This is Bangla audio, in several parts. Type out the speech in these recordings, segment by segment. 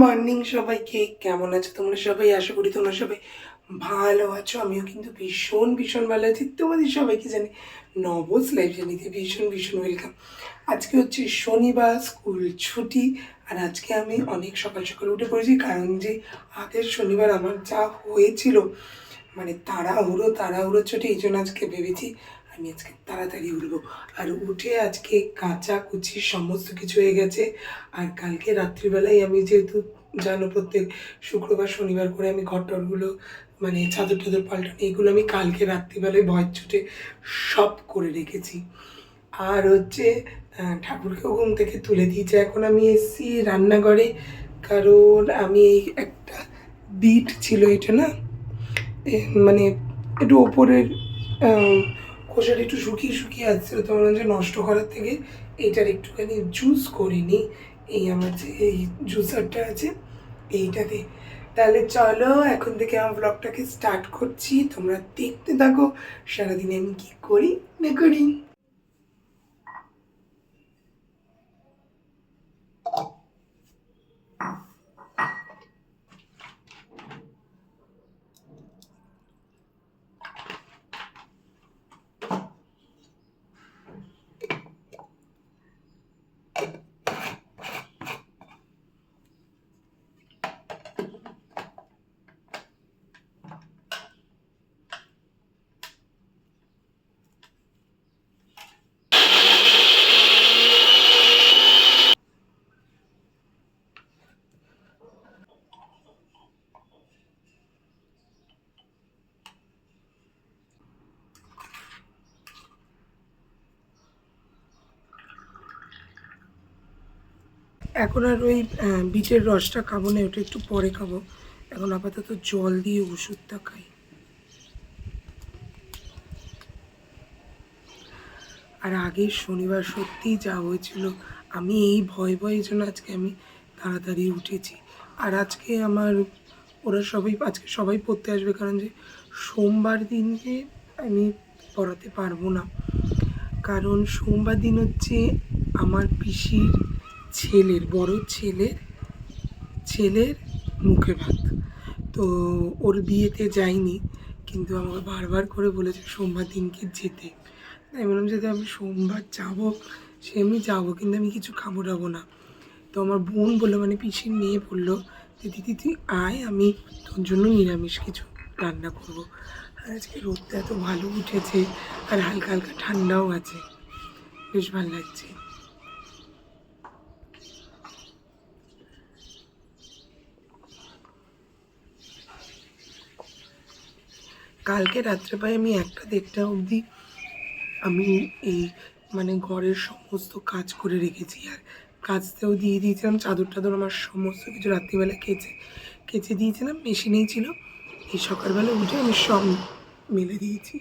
মর্নিং সবাইকে, কেমন আছো তোমরা সবাই? আশা করি তোমরা সবাই ভালো আছো। আমিও কিন্তু ভীষণ ভীষণ ভালো আছি। তোমাদের সবাইকে জানি নবস লাইফ জানিতে ভীষণ ভীষণ ওয়েলকাম আজকে হচ্ছে শনিবার স্কুল ছুটি, আর আজকে আমি অনেক সকাল সকাল উঠে পড়েছি, কারণ যে আগের শনিবার আমার যা হয়েছিল মানে তাড়াহুড়ো তাড়াহুড়ো ছুটি, এই জন্য আজকে ভেবেছি আমি আজকে তাড়াতাড়ি উঠবো। আর উঠে আজকে কাঁচা কুচি সমস্ত কিছু হয়ে গেছে। আর কালকে রাত্রিবেলায় আমি যেহেতু জানো প্রত্যেক শুক্রবার শনিবার করে আমি ঘরটরগুলো মানে চাদর টাদর পাল্টানো এগুলো আমি কালকে রাত্রিবেলায় ভয় ছুটে সব করে রেখেছি। আর হচ্ছে আহ, ঠাকুরকেও ঘুম থেকে তুলে দিয়েছে। এখন আমি এসেছি রান্নাঘরে কারণ আমি এই একটা বিট ছিল এটা না? মানে একটু ওপরের খোসাটা একটু শুকিয়ে শুকিয়ে আসছিল, তো হচ্ছে নষ্ট করার থেকে এইটার একটুখানি জুস করিনি এই আমার যে, এই জুসারটা আছে, এইটাতে। তাহলে চলো, এখন থেকে আমার ব্লগটাকে স্টার্ট করছি। তোমরা দেখতে থাকো। সারাদিনে আমি কী করি না করি? এখন আর ওই বিটের রসটা খাব না, ওটা একটু পরে খাব। এখন আপাতত জল দিয়ে ওষুধটা খাই। আর আগে শনিবার সত্যিই যা হয়েছিল, আমি এই ভয় ভয়ের জন্য আজকে আমি তাড়াতাড়ি উঠেছি। আর আজকে আমার, ওরা সবাই, আজকে সবাই পড়তে আসবে, কারণ যে সোমবার দিনকে আমি পড়াতে পারব না। কারণ সোমবার দিন হচ্ছে আমার পিসির ছেলের, বড় ছেলের ছেলের মুখে ভাত। তো ওর বিয়েতে যাইনি, কিন্তু আমাকে বারবার করে বলেছে সোমবার দিনকে যেতে। তাই বললাম যদি আমি সোমবার যাব, সে আমি যাব, কিন্তু আমি কিছু খাব টাবো না। তো আমার বোন বলল মানে পিসির মেয়ে বলল যে, দিদি, তুই আয়, আমি তোর জন্য নিরামিষ কিছু রান্না করব। আর আজকে রোদটা এত ভালো উঠেছে, আর হালকা হালকা ঠান্ডাও আছে। বেশ ভালো লাগছে। কালকে রাত্রে প্রায় আমি একটা দেড়টা অবধি আমি এই মানে ঘরের সমস্ত কাজ করে রেখেছি আর কাজতেও দিয়ে দিয়েছিলাম। চাদর টাদর আমার সমস্ত কিছু রাত্রিবেলা কেচে কেচে দিয়েছিলাম। মেশিনেই ছিল। এই সকালবেলা উঠে আমি সব মেলে দিয়েছি।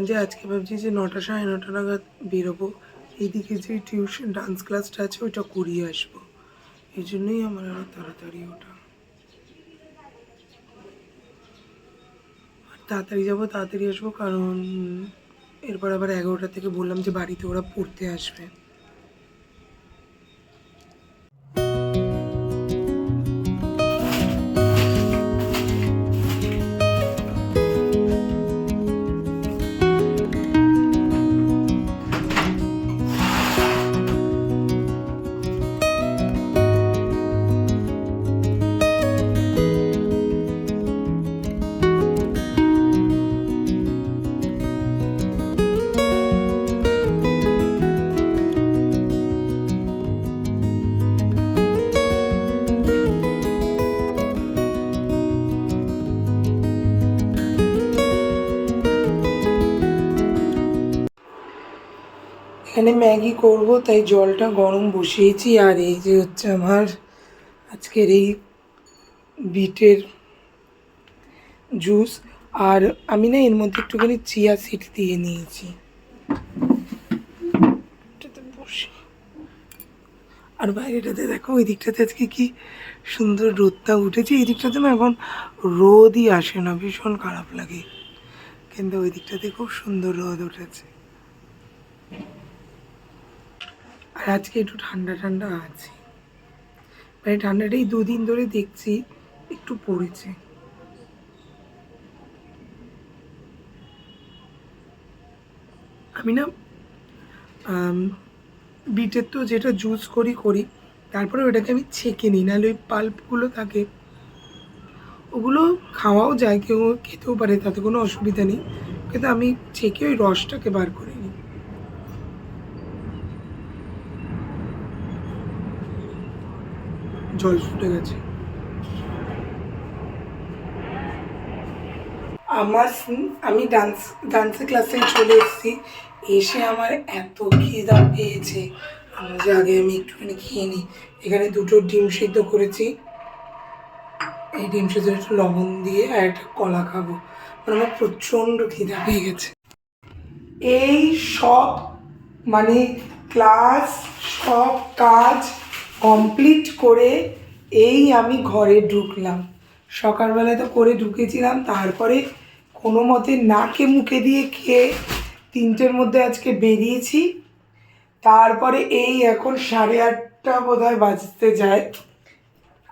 যে আজকে ভাবছি যে নটা সাড়ে নটা নাগাদ বেরোবো, এইদিকে যে টিউশন ডান্স ক্লাসটা আছে, ওইটা করিয়ে আসব। এই জন্যই আমার আরও তাড়াতাড়ি ওটা। তাড়াতাড়ি যাব, তাড়াতাড়ি আসব, কারণ এরপর আবার এগারোটা থেকে বললাম যে বাড়িতে ওরা পড়তে আসবে। এখানে ম্যাগি করব, তাই জলটা গরম বসিয়েছি। আর এই যে হচ্ছে আমার আজকের এই বিটের জুস। আর আমি না এর মধ্যে একটুখানি চিয়া সিড দিয়ে নিয়েছি। আর বাইরেটাতে দেখো, ওই দিকটাতে আজকে কি সুন্দর রোদটা উঠেছে। এই দিকটাতে না এখন রোদই আসে না, ভীষণ খারাপ লাগে। কিন্তু ওই দিকটাতে খুব সুন্দর রোদ উঠেছে। আর আজকে একটু ঠান্ডা ঠান্ডা আছে। মানে ঠান্ডাটাই দুদিন ধরে দেখছি, একটু পড়েছে। আমি না বিটের তো যেটা জুস করি করি। তারপরে ওটাকে আমি ছেঁকে নিই, নাহলে ওই পাল্পগুলো থাকে। ওগুলো খাওয়াও যায়, কেউ খেতেও পারে, তাতে কোনো অসুবিধা নেই। কিন্তু আমি ছেঁকে ওই রসটাকে বার করে নিই জল ফুটে গেছে। আমার আমি ডান্স ডান্সের ক্লাসে চলে এসেছি। এসে আমার এত খিদা পেয়েছে। আমি যে আগে আমি একটুখানি খেয়ে নিই। এখানে দুটো ডিম সিদ্ধ করেছি। এই ডিম সিদ্ধ একটু লবণ দিয়ে আর একটা কলা খাব। মানে আমার প্রচণ্ড খিদা পেয়ে গেছে। এই সব মানে ক্লাস সব কাজ কমপ্লিট করে এই আমি ঘরে ঢুকলাম। সকালবেলায় তো করে ঢুকেছিলাম, তারপরে কোনো মতে নাকে মুখে দিয়ে খেয়ে তিনটের মধ্যে আজকে বেরিয়েছি। তারপরে এই এখন সাড়ে আটটা বোধ হয় বাজতে যায়।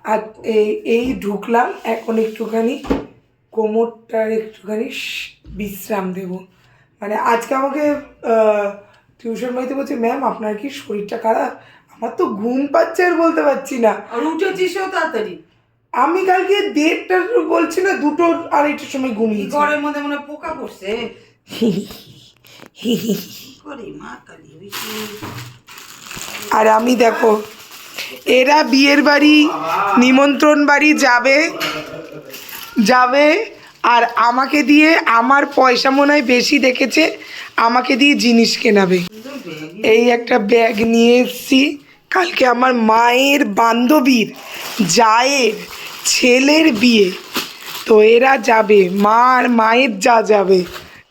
আর এই এই ঢুকলাম, এখন একটুখানি কোমরটার একটুখানি বিশ্রাম দেব। মানে আজকে আমাকে টিউশন বাড়িতে বলছে, ম্যাম, আপনার কি শরীরটা খারাপ? আমার তো ঘুম পাচ্ছে আর বলতে পারছি না। আর উঠেছিসও তাড়াতাড়ি। আমি কালকে দেড়টার বলছি না দুটো আড়াইটার সময় এই ঘুমিয়েছি। ঘরের মধ্যে মনে পোকা পড়ছে। আর আমি দেখো এরা বিয়ের বাড়ি নিমন্ত্রণ বাড়ি যাবে যাবে আর আমাকে দিয়ে আমার পয়সা মনে হয় বেশি দেখেছে আমাকে দিয়ে জিনিস কেনাবে। এই একটা ব্যাগ নিয়ে এসছি। কালকে আমার মায়ের বান্ধবীর জায়ের ছেলের বিয়ে। তো এরা যাবে, মা আর মায়ের যা যাবে।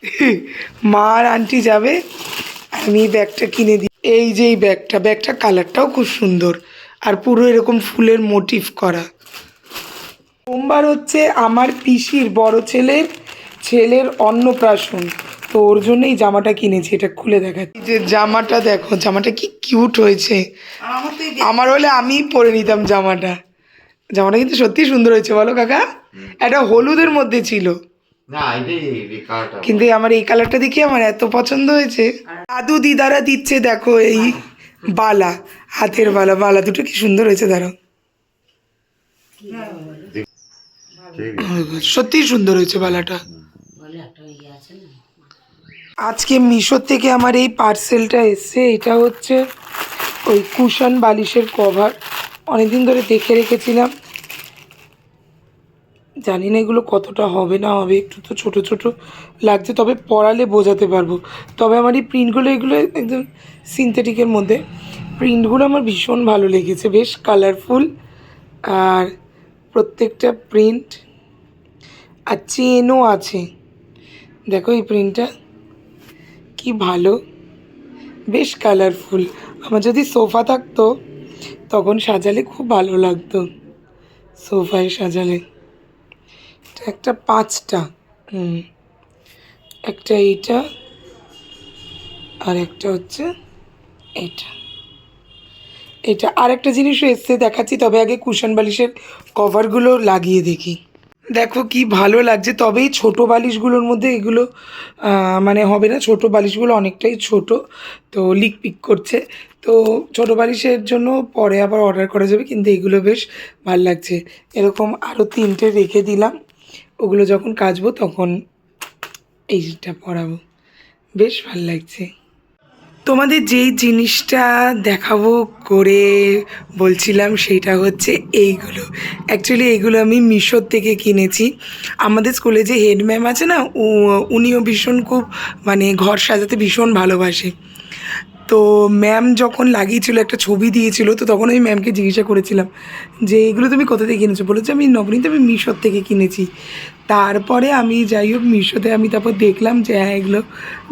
মা আর আন্টি যাবে। আমি ব্যাগটা কিনে দিই এই যে এই ব্যাগটা ব্যাগটা কালারটাও খুব সুন্দর। আর পুরো এরকম ফুলের মোটিভ করা। সোমবার হচ্ছে আমার পিসির বড় ছেলের ছেলের অন্নপ্রাশন। তো ওর জন্যই জামাটা কিনেছি এটা খুলে দেখাচ্ছি। যে জামাটা দেখো জামাটা কি কিউট হয়েছে। আমার এই হলে আমিই পরে নিতাম জামাটা। জামাটা কিন্তু সত্যি সুন্দর হয়েছে বলো কাকা। একটা হলুদের মধ্যে ছিল। না এটাই এই কালারটা কিন্তু আমার এই কালারটা দেখে আমার এত পছন্দ হয়েছে। দাদু দিদারা দিচ্ছে দেখো এই বালা হাতের বালা বালা দুটো কি সুন্দর হয়েছে দাঁড়াও। সত্যিই সুন্দর হয়েছে বালাটা। আজকে মিশোর থেকে আমার এই পার্সেলটা এসছে। এটা হচ্ছে ওই কুশন বালিশের কভার। অনেকদিন ধরে দেখে রেখেছিলাম। জানি না এগুলো কতটা হবে, না হবে, একটু তো ছোট ছোট লাগছে, তবে পড়ালে বোঝাতে পারব। তবে আমার এই প্রিন্টগুলো এগুলো একদম সিনথেটিকের মধ্যে। প্রিন্টগুলো আমার ভীষণ ভালো লেগেছে, বেশ কালারফুল আর প্রত্যেকটা প্রিন্ট আর চেনও আছে। দেখো এই প্রিন্টটা কি ভালো। বেশ কালারফুল আমার যদি সোফা থাকতো, তখন সাজালে খুব ভালো লাগতো। সোফায় সাজালে। একটা পাঁচটা। হুম। একটা এইটা আর একটা হচ্ছে এটা। এটা আর একটা জিনিসও এসছে দেখাচ্ছি, তবে আগে কুশন বালিশের কভারগুলো লাগিয়ে দেখি। দেখো কি ভালো লাগছে। তবে এই ছোটো বালিশগুলোর মধ্যে এগুলো মানে হবে না, ছোটো বালিশগুলো অনেকটাই ছোট। তো লিক পিক করছে। তো ছোটো বালিশের জন্য পরে আবার অর্ডার করা যাবে, কিন্তু এগুলো বেশ ভালো লাগছে। এরকম আরও তিনটে রেখে দিলাম। ওগুলো যখন কাচবো তখন এইটা পরাবো। বেশ ভালো লাগছে। তোমাদের যেই জিনিসটা দেখাবো করে বলছিলাম সেটা হচ্ছে এইগুলো। অ্যাকচুয়ালি এইগুলো আমি মিশোর থেকে কিনেছি। আমাদের স্কুলে যে হেড ম্যাম আছে না উনিও ভীষণ খুব মানে ঘর সাজাতে ভীষণ ভালোবাসে। তো ম্যাম যখন লাগিয়েছিল, একটা ছবি দিয়েছিল, তো তখন আমি ম্যামকে জিজ্ঞাসা করেছিলাম যে, এগুলো তুমি কোথা থেকে কিনেছো? বলেছে, আমি নবনীত আমি মিশোর থেকে কিনেছি। তারপরে আমি যাই হোক মিশোতে আমি তারপর দেখলাম যে হ্যাঁ এগুলো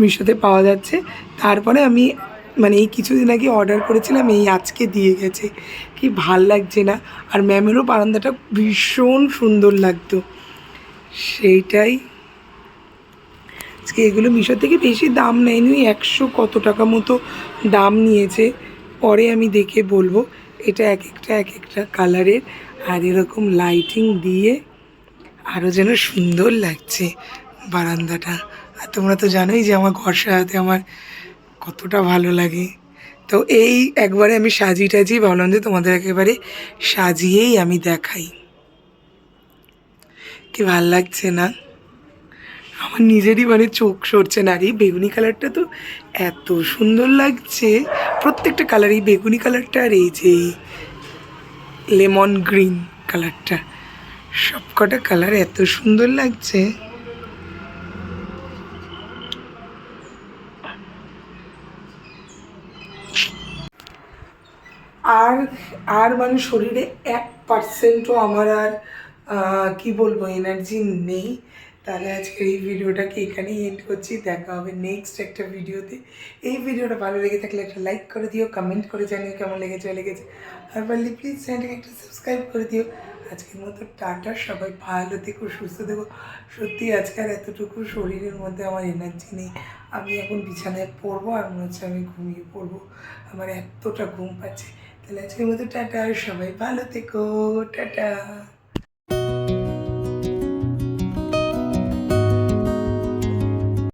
মিশোতে পাওয়া যাচ্ছে। তারপরে আমি মানে এই কিছুদিন আগে অর্ডার করেছিলাম, এই আজকে দিয়ে গেছে। কি ভালো লাগছে না? আর ম্যামেরও বারান্দাটা ভীষণ সুন্দর লাগতো। সেইটাই আজকে এগুলো মিশো থেকে বেশি দাম নেয়নি, একশো কত টাকা মতো দাম নিয়েছে। পরে আমি দেখে বলব, এটা এক একটা এক একটা কালারের, আর এরকম লাইটিং দিয়ে আরও যেন সুন্দর লাগছে বারান্দাটা। আর তোমরা তো জানোই যে আমার ঘর সাজাতে আমার কতটা ভালো লাগে। তো এই একবারে আমি সাজিয়ে টাজিয়ে ভাবলাম যে তোমাদের একেবারে সাজিয়েই আমি দেখাই। কি ভালো লাগছে না? আমার নিজেরই মানে চোখ সরছে না রে। বেগুনি কালারটা তো এত সুন্দর লাগছে। প্রত্যেকটা কালার এই বেগুনি কালারটা আর এই যে লেমন গ্রিন কালারটা সবকটা কালার এত সুন্দর লাগছে। আর আর মানে শরীরে এক পার্সেন্টও আমার আর কি বলব এনার্জি নেই। তাহলে আজকের এই ভিডিওটাকে এখানেই এন্ড করছি। দেখা হবে নেক্সট একটা ভিডিওতে। এই ভিডিওটা ভালো লেগে থাকলে একটা লাইক করে দিও কমেন্ট করে জানিও কেমন লেগেছে লেগেছে। আর পারলে প্লিজ চ্যানেলটাকে একটা সাবস্ক্রাইব করে দিও। আজকের মতো টাটা, সবাই ভালো থেকো, সুস্থ থেকো। সত্যি আজকে আর এতটুকু শরীরের মধ্যে আমার এনার্জি নেই। আমি এখন বিছানায় পড়ব আর মনে হচ্ছে আমি ঘুমিয়ে পড়ব। আমার এতটা ঘুম পাচ্ছে। তাহলে আজকের মতো টাটা, সবাই ভালো থেকো, টাটা।